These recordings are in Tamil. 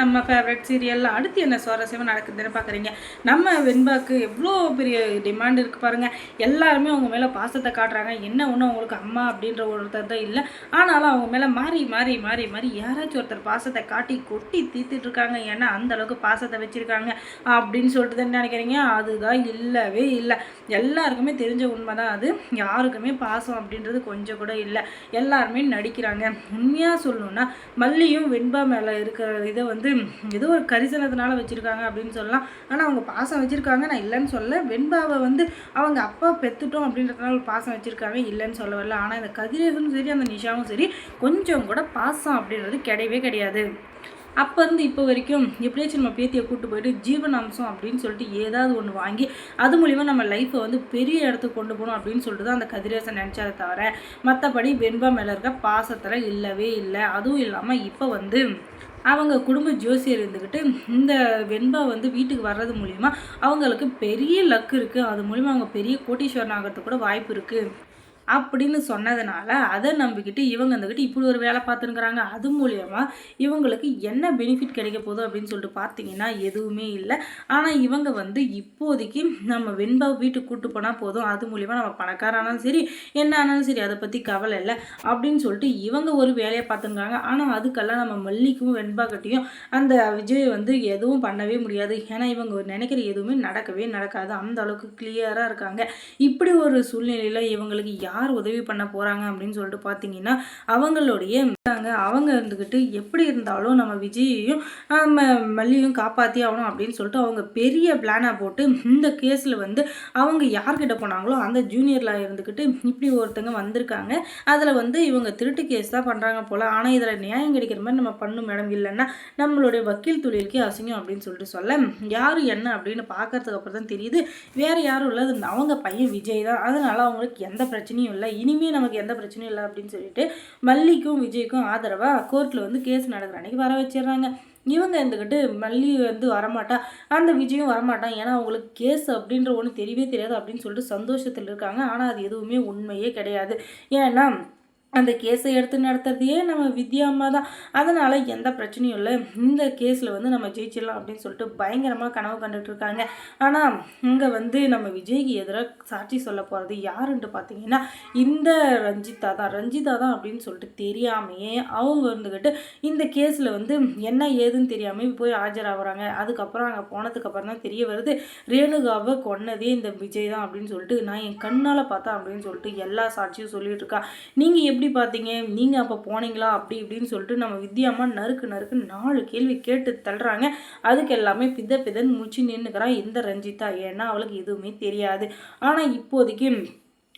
நம்ம ஃபேவரட் சீரியலில் அடுத்து என்ன சுவாரஸ்யமாக நடக்குதுன்னு பார்க்குறீங்க நம்ம வெண்பாக்கு எவ்வளோ பெரிய டிமாண்ட் இருக்குது பாருங்கள் எல்லாருமே அவங்க மேலே பாசத்தை காட்டுறாங்க. என்ன ஒன்றும் அவங்களுக்கு அம்மா அப்படின்ற ஒருத்தர் தான் இல்லை. ஆனாலும் அவங்க மேலே மாறி மாறி மாறி மாறி யாராச்சும் ஒருத்தர் பாசத்தை காட்டி கொட்டி தீர்த்துட்டு இருக்காங்க. ஏன்னா அந்த அளவுக்கு பாசத்தை வச்சுருக்காங்க அப்படின்னு சொல்லிட்டு தான் நினைக்கிறீங்க? அதுதான் இல்லவே இல்லை. எல்லாருக்குமே தெரிஞ்ச உண்மை தான் அது. யாருக்குமே பாசம் அப்படின்றது கொஞ்சம் கூட இல்லை. எல்லாருமே நடிக்கிறாங்க. உண்மையாக சொல்லணும்னா மல்லியும் வெண்பா மேலே இருக்கிற இதை வந்து ஏதோ ஒரு கரிசனத்தினால வச்சுருக்காங்க அப்படின்னு சொல்லலாம். ஆனால் அவங்க பாசம் வச்சுருக்காங்க நான் இல்லைன்னு சொல்ல வெண்பாவை வந்து அவங்க அப்பா பெற்றுட்டோம் அப்படின்றதுனால ஒரு பாசம் வச்சுருக்காங்க இல்லைன்னு சொல்ல வரல. ஆனால் இந்த கதிரேசனும் சரி அந்த நிஷாவும் சரி கொஞ்சம் கூட பாசம் அப்படின்றது கிடையவே கிடையாது. அப்போ இருந்து இப்போ வரைக்கும் எப்படியாச்சும் நம்ம பேத்தியை கூட்டு போயிட்டு ஜீவனாம்சம் அப்படின்னு சொல்லிட்டு ஏதாவது ஒன்று வாங்கி அது மூலிமா நம்ம லைஃப்பை வந்து பெரிய இடத்துக்கு கொண்டு போகணும் அப்படின்னு சொல்லிட்டு தான் அந்த கதிரேசன் நினச்சதை தவிர மற்றபடி வெண்பா மேலே இருக்க பாசத்தில் இல்லவே இல்லை. அதுவும் இல்லாமல் இப்போ வந்து அவங்க குடும்ப ஜோசியர் இருந்துக்கிட்டு இந்த வெண்பா வந்து வீட்டுக்கு வர்றது மூலிமா அவங்களுக்கு பெரிய லக் இருக்குது அது மூலிமா அவங்க பெரிய கோட்டீஸ்வரன் ஆகிறதுக்கு கூட வாய்ப்பு இருக்குது அப்படின்னு சொன்னதுனால அதை நம்பிக்கிட்டு இவங்க வந்துக்கிட்டு இப்படி ஒரு வேலை பார்த்துருக்குறாங்க. அது மூலயமா இவங்களுக்கு என்ன பெனிஃபிட் கிடைக்க போதும் அப்படின்னு சொல்லிட்டு பார்த்தீங்கன்னா எதுவுமே இல்லை. ஆனால் இவங்க வந்து இப்போதைக்கு நம்ம வெண்பா வீட்டுக்கு கூட்டு போனால் போதும். அது மூலியமாக நம்ம பணக்காரானாலும் சரி என்ன ஆனாலும் சரி அதை பற்றி கவலை இல்லை அப்படின்னு சொல்லிட்டு இவங்க ஒரு வேலையை பார்த்துருக்காங்க ஆனால் அதுக்கெல்லாம் நம்ம மல்லிக்கும் வெண்பா கட்டியும் அந்த விஜய் வந்து எதுவும் பண்ணவே முடியாது. ஏன்னா இவங்க நினைக்கிற எதுவுமே நடக்கவே நடக்காது. அந்த அளவுக்கு கிளியராக இருக்காங்க. இப்படி ஒரு சூழ்நிலையில் இவங்களுக்கு யார் யார் உதவி பண்ண போகிறாங்க அப்படின்னு சொல்லிட்டு பார்த்தீங்கன்னா அவங்களுடைய அவங்க இருந்துக்கிட்டு எப்படி இருந்தாலும் நம்ம விஜயையும் நம்ம மல்லியும் காப்பாற்றி ஆகணும் அப்படின்னு சொல்லிட்டு அவங்க பெரிய பிளானாக போட்டு இந்த கேஸில் வந்து அவங்க யார்கிட்ட போனாங்களோ அந்த ஜூனியரில் இருந்துக்கிட்டு இப்படி ஒருத்தங்க வந்திருக்காங்க. அதில் வந்து இவங்க திருட்டு கேஸ் தான் பண்ணுறாங்க போல். ஆனால் இதில் நியாயம் கிடைக்கிற மாதிரி நம்ம பண்ணும் மேடம் இல்லைன்னா நம்மளுடைய வக்கீல் தொழிலுக்கே அசிங்கம் அப்படின்னு சொல்லிட்டு சொல்ல யார் என்ன அப்படின்னு பார்க்கறதுக்கு அப்புறம் தான் தெரியுது. வேறு யாரும் இல்லை. அவங்க பையன் விஜய் தான். அதனால் அவங்களுக்கு எந்த பிரச்சனையும் இல்லை இனிமேல் நமக்கு எந்த பிரச்சனையும் இல்லை அப்படின்னு சொல்லிட்டு மல்லிக்கும் விஜய்க்கும் ஆதரவாக கோர்ட்டில் வந்து கேஸ் நடக்கிற அன்றைக்கி வர வச்சிடுறாங்க. இவங்க இருந்துக்கிட்டு மல்லி வந்து வரமாட்டா. அந்த விஜயும் வரமாட்டான். ஏன்னா அவங்களுக்கு கேஸ் அப்படின்ற ஒன்று தெரியவே தெரியாது அப்படின்னு சொல்லிட்டு சந்தோஷத்தில் இருக்காங்க. ஆனால் அது எதுவுமே உண்மையே கிடையாது. ஏன்னா அந்த கேஸை எடுத்து நடத்துறதையே நம்ம வித்யா அம்மா தான். அதனால் எந்த பிரச்சனையும் இல்லை. இந்த கேஸில் வந்து நம்ம ஜெயிச்சிடலாம் அப்படின்னு சொல்லிட்டு பயங்கரமாக கனவு கண்டுட்டு இருக்காங்க. ஆனால் இங்கே வந்து நம்ம விஜய்க்கு எதிராக சாட்சி சொல்ல போகிறது யாருன்ட்டு பார்த்தீங்கன்னா இந்த ரஞ்சிதா தான். ரஞ்சிதா தான் அப்படின்னு சொல்லிட்டு தெரியாமையே அவங்க இருந்துக்கிட்டு இந்த கேஸில் வந்து என்ன ஏதுன்னு தெரியாமல் போய் ஆஜராகிறாங்க. அதுக்கப்புறம் அங்கே போனதுக்கப்புறம் தான் தெரிய வருது ரேணுகாவை கொன்னதே இந்த விஜய் தான் அப்படின்னு சொல்லிட்டு நான் என் கண்ணால் பார்த்தேன் அப்படின்னு சொல்லிட்டு எல்லா சாட்சியும் சொல்லிட்டு இருக்கா. நீங்கள் எப்படி எப்படி பார்த்தீங்க நீங்கள் அப்போ போனீங்களா? அப்படி இப்படின்னு சொல்லிட்டு நம்ம வித்யாமா நறுக்கு நறுக்கு நாலு கேள்வி கேட்டு தள்ளுறாங்க. அதுக்கு எல்லாமே பித பிதன் முடிச்சு நின்றுக்கிறான் இந்த ரஞ்சிதா ஏன்னா அவளுக்கு எதுவுமே தெரியாது. ஆனால் இப்போதைக்கு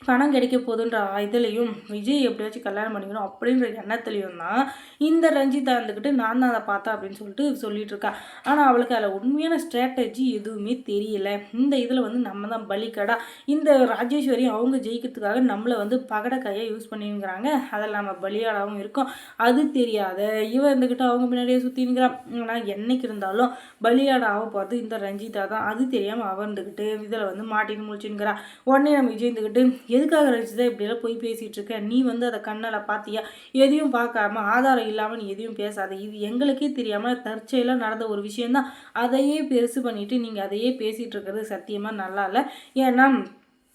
பணம் கிடைக்க போதுன்ற இதுலேயும் விஜய் எப்படியாச்சும் கல்யாணம் பண்ணிக்கணும் அப்படின்ற எண்ணத்துலேயும் தான் இந்த ரஞ்சிதா இருந்துக்கிட்டு நான் தான் அதை பார்த்தேன் அப்படின்னு சொல்லிட்டு சொல்லிட்டு இருக்கா. ஆனால் அவளுக்கு அதில் உண்மையான ஸ்ட்ராட்டஜி எதுவுமே தெரியல. இந்த இதில் வந்து நம்ம தான் பலிக்கடா. இந்த ராஜேஸ்வரி அவங்க ஜெயிக்கிறதுக்காக நம்மளை வந்து பகடக்காயை யூஸ் பண்ணிங்கிறாங்க அதில் நம்ம பலியாடாகவும் இருக்கோம். அது தெரியாத இவ இருந்துக்கிட்டு அவங்க பின்னாடியே சுற்றினுங்கிறான் ஆனால் என்னைக்கு இருந்தாலும் பலியாடாக போகிறது இந்த ரஞ்சிதா தான். அது தெரியாமல் அவர் இருந்துக்கிட்டு இதில் வந்து மாட்டின்னு முடிச்சுங்கிறா உடனே நம்ம விஜய் இருந்துக்கிட்டு எதுக்காக ரசிதா இப்படியெல்லாம் போய் பேசிகிட்டு இருக்க நீ வந்து அதை கண்ணால் பார்த்தியா? எதையும் பார்க்காம ஆதாரம் இல்லாமல் நீ எதையும் பேசாத. இது எங்களுக்கே தெரியாமல் தற்செயலாக நடந்த ஒரு விஷயந்தான் அதையே பெருசு பண்ணிவிட்டு நீங்கள் அதையே பேசிகிட்டு இருக்கிறது சத்தியமாக நல்லா இல்லை. ஏன்னா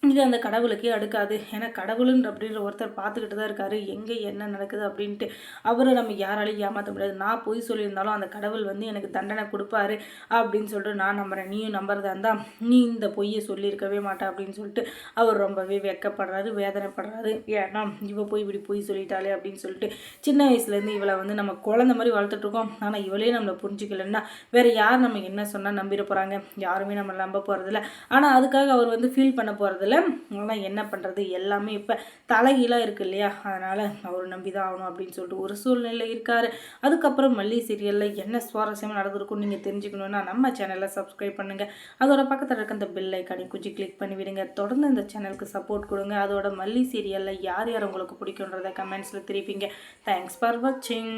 இது அந்த கடவுளுக்கே அடுக்காது. ஏன்னா கடவுளுன்ற அப்படின்ற ஒருத்தர் பார்த்துக்கிட்டு தான் இருக்காரு. எங்கே என்ன நடக்குது அப்படின்ட்டு அவரை நம்ம யாராலையும் ஏமாற்ற முடியாது. நான் பொய் சொல்லியிருந்தாலும் அந்த கடவுள் வந்து எனக்கு தண்டனை கொடுப்பாரு அப்படின்னு சொல்லிட்டு நான் நம்புகிறேன் நீயும் நம்புறதா இருந்தால் நீ இந்த பொய்யை சொல்லியிருக்கவே மாட்டா அப்படின்னு சொல்லிட்டு அவர் ரொம்பவே வெக்கப்படுறாரு வேதனைப்படுறாரு. ஏன்னா இவ போய் இப்படி பொய் சொல்லிட்டாலே அப்படின்னு சொல்லிட்டு சின்ன வயசுலேருந்து இவளை வந்து நம்ம குழந்த மாதிரி வளர்த்துட்ருக்கோம் ஆனால் இவளே நம்மளை புரிஞ்சிக்கலன்னா வேறு யார் நம்ம என்ன சொன்னால் நம்பிட போகிறாங்க யாருமே நம்ம நம்ப போகிறதில்ல ஆனால் அதுக்காக அவர் வந்து ஃபீல் பண்ண போகிறதில்ல ஆனால் என்ன பண்ணுறது எல்லாமே இப்போ தலைகீழாக இருக்குது இல்லையா? அதனால் அவர் நம்பி தான் ஆகணும் அப்படின்னு சொல்லிட்டு ஒரு சூழ்நிலை இருக்கார். அதுக்கப்புறம் மல்லி சீரியலில் என்ன சுவாரஸ்யமாக நடந்திருக்கும் நீங்கள் தெரிஞ்சுக்கணுன்னா நம்ம சேனலை சப்ஸ்கிரைப் பண்ணுங்கள் அதோட பக்கத்தில் இருக்க அந்த பெல் ஐக்கானி கொஞ்சம் கிளிக் பண்ணி விடுங்க. தொடர்ந்து இந்த சேனலுக்கு சப்போர்ட் கொடுங்க. அதோட மல்லி சீரியலில் யார் யார் உங்களுக்கு பிடிக்குன்றதை கமெண்ட்ஸில் தெரிவிப்பீங்க தேங்க்ஸ் ஃபார் வாட்சிங்